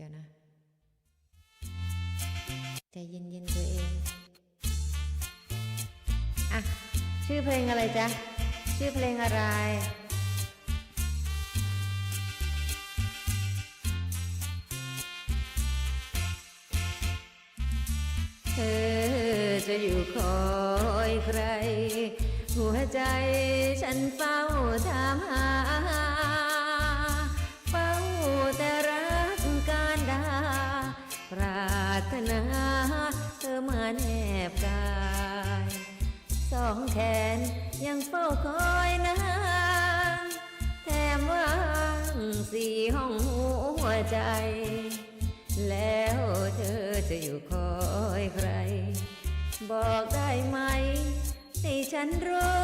ดี๋ยวนะ ใจเย็นๆตัวเอง อะ ชื่อเพลงอะไรจ๊ะ ชื่อเพลงอะไรเธอจะอยู่คอยใคร หัวใจฉันเฝ้าถามหา นา เธอมาแนบกาย สองแขนยังเฝ้าคอยนานแถมว่างสี่ห้องหัวใจ แล้วเธอจะอยู่คอยใคร บอกได้ไหม ให้ฉันรู้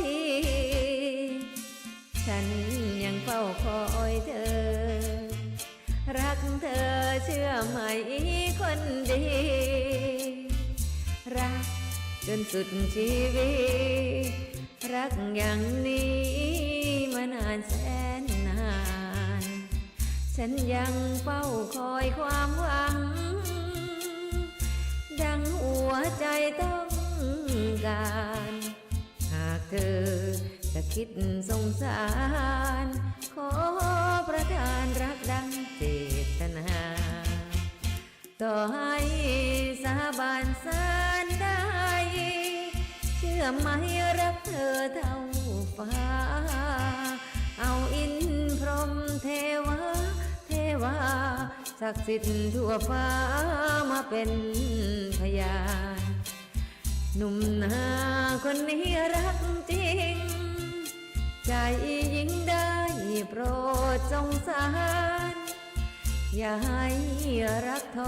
ทีฉันยังเฝ้าคอยเธอ รักเธอเชื่อไหมคนดี รักจนสุดชีวิต รักอย่างนี้มานานแสนนาน ฉันยังเฝ้าคอยความหวัง ดังหัวใจต้องการ หากเธอจะคิดสงสาร ขอประทานรักดัง นา ต่อให้สาบานสารได้ เชื่อไหมรักเธอเท่าฟ้า เอาอินพรหมเทวา เทวาศักดิ์สิทธิ์ทั่วฟ้ามาเป็นพยานหนุ่มนาคนนี้รักจริง ใจยิ่งได้โปรดสงสาร อย่าให้รักท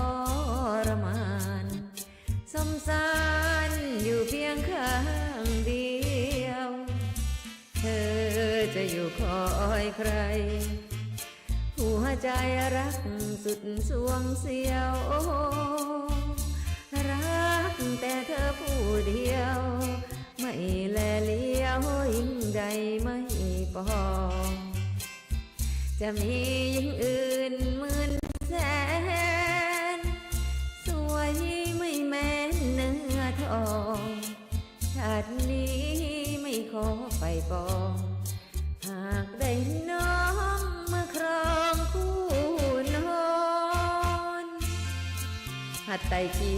รมาน สมสารอยู่เพียงข้างเดียว เธอจะอยู่คอยใคร หัวใจรักสุดสวงเสียว รักแต่เธอผู้เดียว ไม่แลเลี้ยวยิ่งใดไม่ปอจะมียิ่งอื่นหมื่น แสน สวยไม่แม้นเนื้อทองชาตินี้ไม่ขอไปปอง หากได้น้องมาครองคู่นอนหัดไต่คี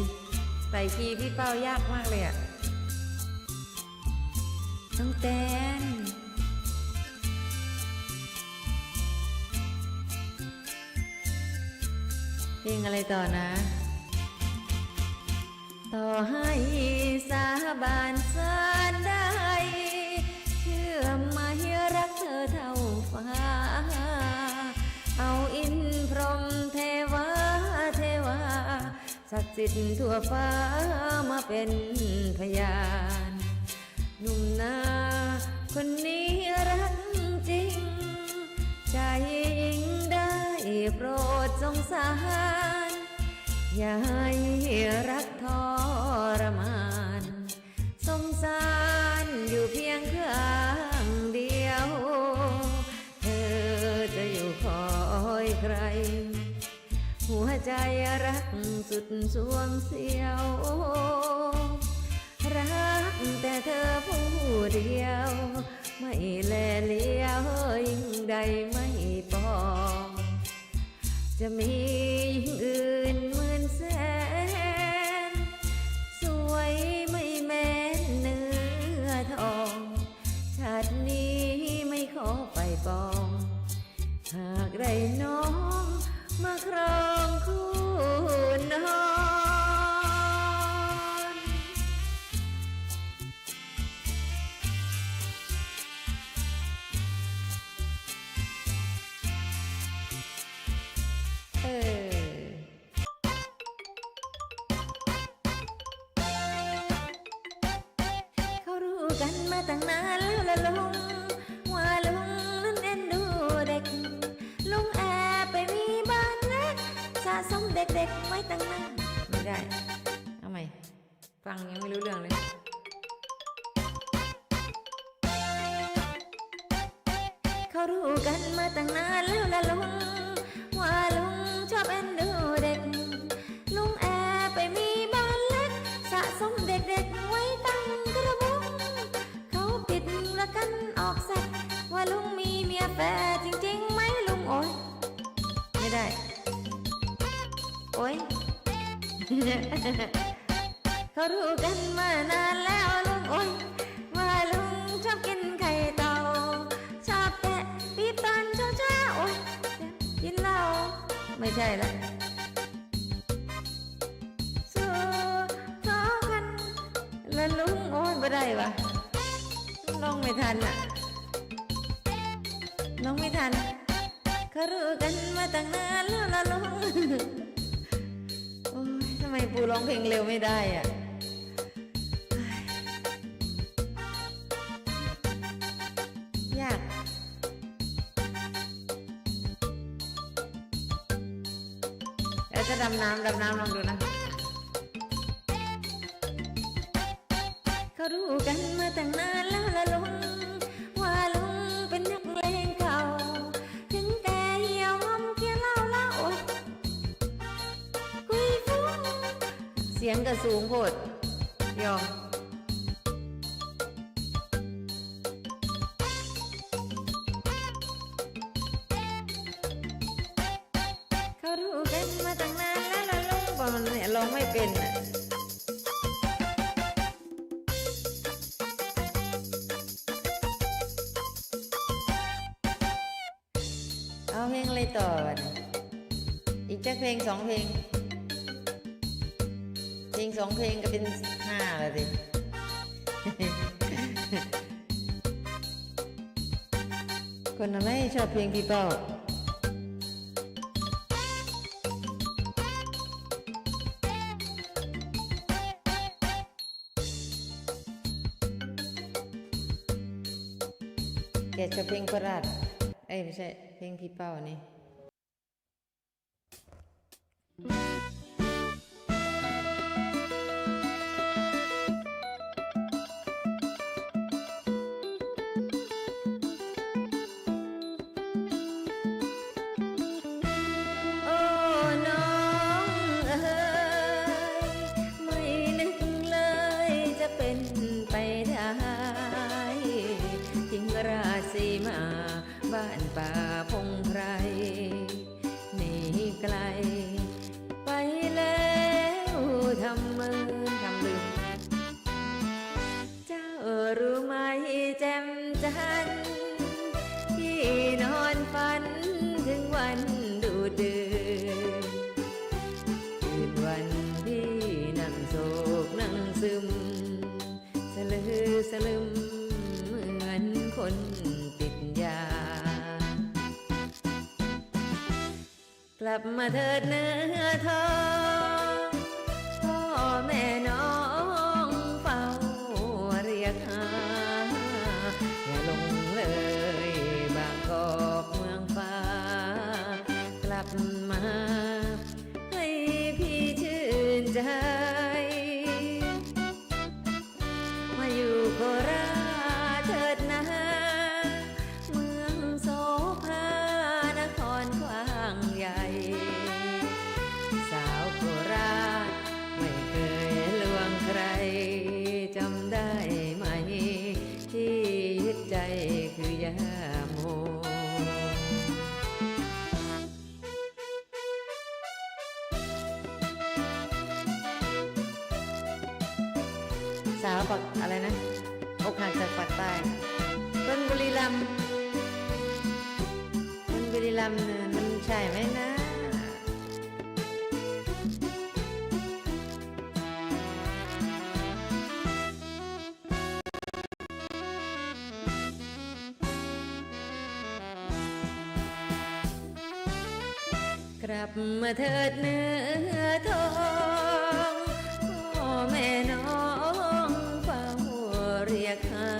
ไต่คีพี่เป้ายากมากเลยอะน้องแตน ลงอะไรต่อนะ ต่อให้สาบานสารได้ เชื่อไหมรักเธอเท่าฟ้า เอาอินพรหมเทวาเทวาศักดิ์สิทธิ์ทั่วฟ้ามาเป็นพยานหนุ่มนาคนนี้รักจริง ใจยิ่งได้โปรดสงสาร อย่าให้รักทรมาน สงสารอยู่เพียงข้างเดียว เธอจะอยู่คอยใคร หัวใจรักสุดสวงเสียว รักแต่เธอผู้เดียว ไม่แลเลี้ยวยิ่งใดไม่ปอง จะมี ชาตินี้ไม่ขอไปปอง หากได้น้องมาครองคู่นอนเออ ตั้งนานแล้วละลุง ว่าลุงนั้นเอ็นดูเด็ก ลุงแอบไปมีบ้านเล็กสะสมเด็กๆไว้ตั้งนานไม่ได้เอาใหม่ฟังยังไม่รู้เรื่องเลยเขารู้กันมาตั้งนานแล้วละลุง ว่าลุงชอบเอ็น แฟจริงๆไหมลุงโอ้ยไม่ได้ โอ้ยเขารู้กันมานานแล้วลุงโอ้ยว่าลุงชอบกินไข่เต่า ชอบแตะปีบตอนเช้าเช้าโอ้ยกินเหล้าไม่ใช่ละสู้ท้อกัน แล้วลุงโอ้ยไม่ได้วะลองไม่ทันอะันเขารู้กันมาตั้งนานแล้วละลุงโอ้ยทำไมปูร้องเพลงเร็วไม่ได้อะยากเดี๋ยวจะดำน้ำดำน้ำลองดูนะเขารู้กันมาตั้งนานแล้วละลุง สียงก็สูงโพดยอมเขารู้กันมาตั้งนานแล้วล่ะลุงบอกมันเนี่ยร้องไม่เป็นอะเอาเพลงอะไรต่ออีกจักเพลงสองเพลง ลงสองเพลงก็เป็นห้าแล้วสิคนอะไรชอบเพลงพี่เป้าแกชอบเพลงโคราชเอ้ยไม่ใช่เพลงพี่เป้านี่ บ้านป่าพงไพรหนีไกล ไปแล้วทำมือ ลับมาเถิดเนื้อทอง สาวปักอะไรนะอกหักจากปากใต้ต้นบุรีรัมย์ต้นบุรีรัมย์เนี่ยมันใช่ไหมนะกลับมาเถิดเนื้อทอง ยกหาอย่า